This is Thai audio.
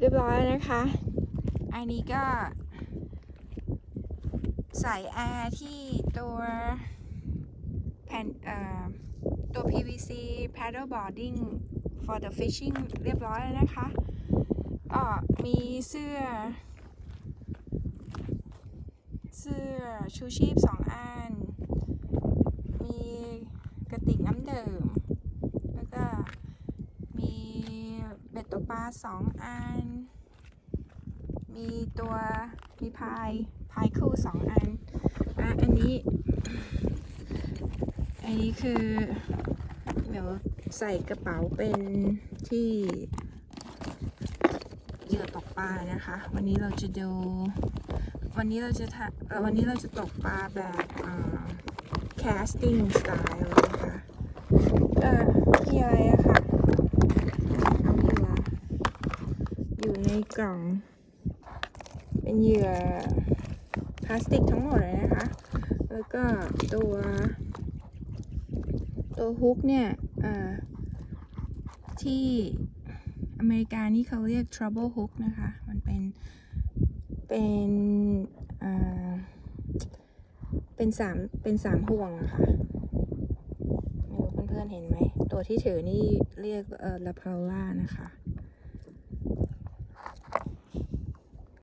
เรียบร้อยนะคะ อันนี้ก็ใส่แอร์ที่ตัวแผ่นเอ่อตัว PVC paddle boarding for the fishing เรียบร้อยแล้วนะคะก็มีเสื้อ เสื้อชูชีพสองอัน มีกระติกน้ำดื่ม แล้วก็มีเบ็ดตกปลาสองอัน มีตัวมีพายพายคู่สองอันอะอันนี้ อันนี้คือเดี๋ยวใส่กระเป๋าเป็นที่เหยื่อตกปลานะคะ วันนี้เราจะดู วันนี้เราจะวันนี้เราจะตกปลาแบบ casting style นะคะเออมีอะไรอะคะเอาเหยื่อ อยู่ในกล่อง เป็นเหยื่อพลาสติกทั้งหมดเลยนะคะ แล้วก็ตัว ตัวฮุกเนี่ยที่อเมริกานี่เขาเรียก trouble hook นะคะ มันเป็น เป็นเป็นสามเป็นสามห่วงอะค่ะไม่รู้เพื่อนๆเห็นไหม ตัวที่ถือนี่เรียกเอ่อลาพาล่านะคะ